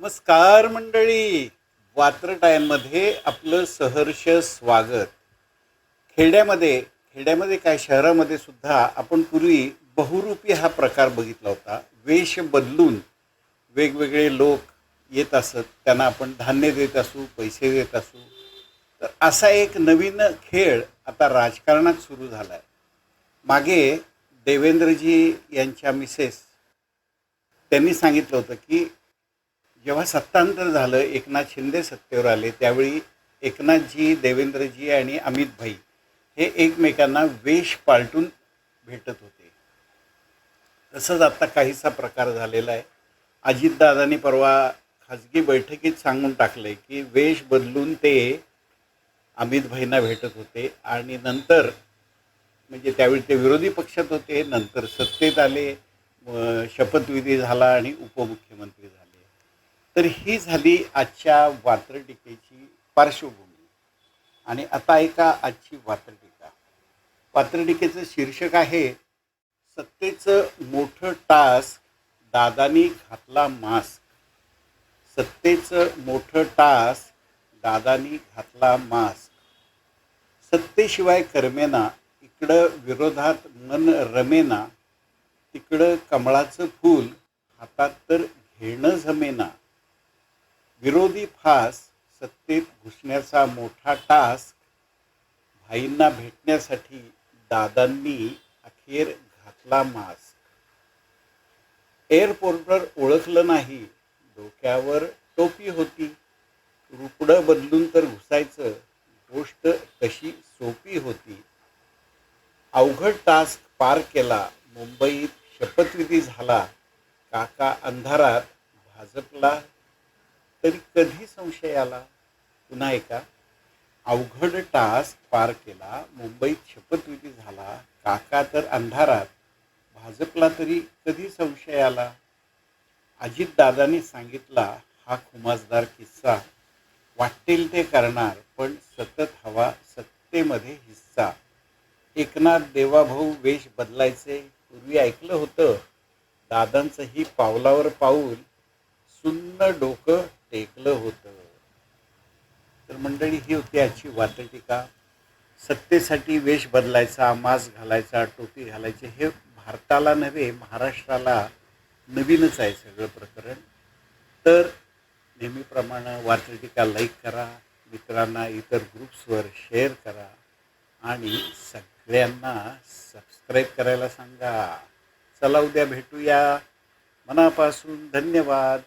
नमस्कार मंडळी. वात्र टाईममध्ये आपलं सहर्ष स्वागत. खेड्यामध्ये खेड्यामध्ये काय शहरामध्ये सुद्धा आपण पूर्वी बहुरूपी हा प्रकार बघितला होता. वेश बदलून वेगवेगळे लोक येत असत. त्यांना आपण धान्य देत असू पैसे देत असू. तर असा एक नवीन खेळ आता राजकारणात सुरू झाला आहे मागे देवेंद्रजी यांच्या मिसेस त्यांनी सांगितलं होतं की जेव्हा सत्तांतर झालं एकनाथ शिंदे सत्तेवर आले त्यावेळी एकनाथजी देवेंद्रजी आणि अमितभाई हे एकमेकांना वेश पालटून भेटत होते. तसंच आत्ता काहीसा प्रकार झालेला आहे. अजितदादांनी परवा खाजगी बैठकीत सांगून टाकले की वेश बदलून ते अमितभाईंना भेटत होते आणि नंतर म्हणजे त्यावेळी ते विरोधी पक्षात होते नंतर सत्तेत आले शपथविधी झाला आणि उपमुख्यमंत्री तर ही झाली आजच्या वात्रटिकेची पार्श्वभूमी. आणि आता ऐका आजची वात्रटिका वात्रटिकेचं शीर्षक आहे सत्तेचं मोठं टास्क दादानी घातला मास्क. सत्तेचं मोठं टास्क दादानी घातला मास्क. सत्तेशिवाय करमेना इकडं विरोधात मन रमेना तिकडं कमळाचं फूल हातात तर घेणं जमेना. विरोधी फास सत्तेत घुसण्याचा मोठा टास्क भाईंना भेटण्यासाठी दादांनी अखेर घातला मास्क. एअरपोर्टवर ओळखलं नाही डोक्यावर टोपी होती. रुपडं बदलून तर घुसायचं गोष्ट कशी सोपी होती. अवघड टास्क पार केला मुंबईत शपथविधी झाला. काका अंधारात भाजपला तरी कधी संशय आला? पुन्हा एका अवघड टास्क पार केला मुंबईत शपथविधी झाला काका तर अंधारात भाजपला तरी कधी संशय आला? अजितदादांनी सांगितला हा खुमासदार किस्सा वाटेल ते करणार पण सतत हवा सत्तेमध्ये हिस्सा. एकनाथ देवाभाऊ वेश बदलायचे पूर्वी ऐकलं होतं दादांचंही पावलावर पाऊल सुन्न डोकं टेकलं होतं. तर मंडळी ही होती आजची वार्ताटिका सत्तेसाठी वेश बदलायचा मास्क घालायचा टोपी घालायचे हे भारताला नव्हे महाराष्ट्राला नवीनच आहे सगळं प्रकरण. तर नेहमीप्रमाणे वार्ताटिका लाईक करा मित्रांना इतर ग्रुप्सवर शेअर करा आणि सगळ्यांना सबस्क्राईब करायला सांगा. चला उद्या भेटूया. मनापासून धन्यवाद.